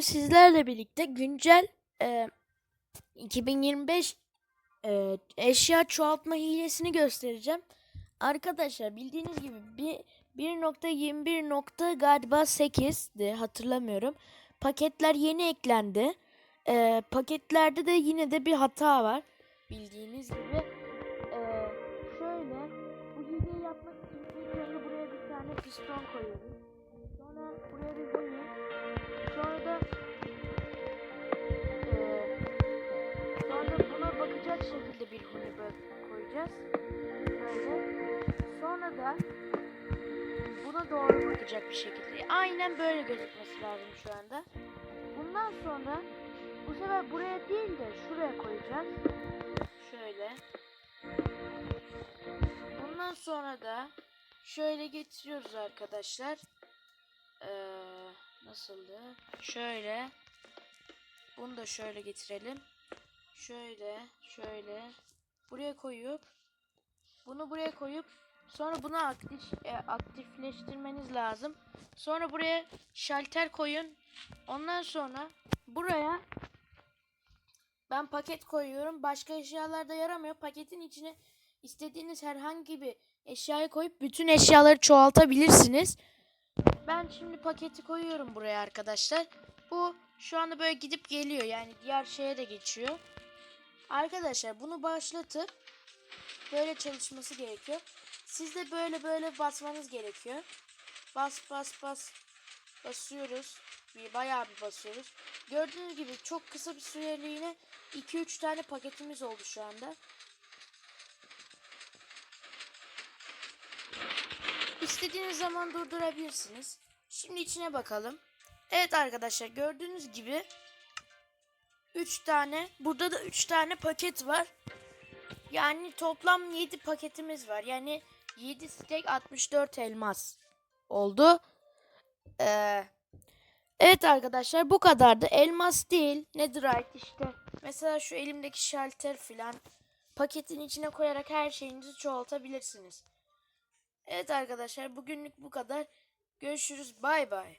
bugün sizlerle birlikte güncel e, 2025 e, eşya çoğaltma hilesini göstereceğim. Arkadaşlar bildiğiniz gibi bir 1.21 nokta galiba 8'di hatırlamıyorum. Paketler yeni eklendi. E, paketlerde de yine de bir hata var. Bildiğiniz gibi. E, şöyle bu hileyi yapmak için buraya bir tane piston koyuyoruz. Koyacağız. Böyle. Sonra da buna doğru bakacak bir şekilde. Aynen böyle gözükmesi lazım şu anda. Bundan sonra bu sefer buraya değil de şuraya koyacağız. Şöyle. Bundan sonra da şöyle getiriyoruz arkadaşlar. Ee, nasıldı? Şöyle. Bunu da şöyle getirelim. Şöyle, şöyle. Buraya koyup bunu buraya koyup sonra bunu aktif e, aktifleştirmeniz lazım. Sonra buraya şalter koyun. Ondan sonra buraya ben paket koyuyorum. Başka eşyalar da yaramıyor. Paketin içine istediğiniz herhangi bir eşyayı koyup bütün eşyaları çoğaltabilirsiniz. Ben şimdi paketi koyuyorum buraya arkadaşlar. Bu şu anda böyle gidip geliyor. Yani diğer şeye de geçiyor. Arkadaşlar bunu başlatıp böyle çalışması gerekiyor. Siz de böyle böyle basmanız gerekiyor. Bas bas bas basıyoruz. Bir bayağı bir basıyoruz. Gördüğünüz gibi çok kısa bir süreliğine 2-3 tane paketimiz oldu şu anda. İstediğiniz zaman durdurabilirsiniz. Şimdi içine bakalım. Evet arkadaşlar gördüğünüz gibi 3 tane burada da 3 tane paket var. Yani toplam 7 paketimiz var. Yani 7 steak 64 elmas oldu. Ee, evet arkadaşlar bu kadardı. Elmas değil. Netherite işte. Mesela şu elimdeki şalter filan paketin içine koyarak her şeyinizi çoğaltabilirsiniz. Evet arkadaşlar bugünlük bu kadar. Görüşürüz. Bay bay.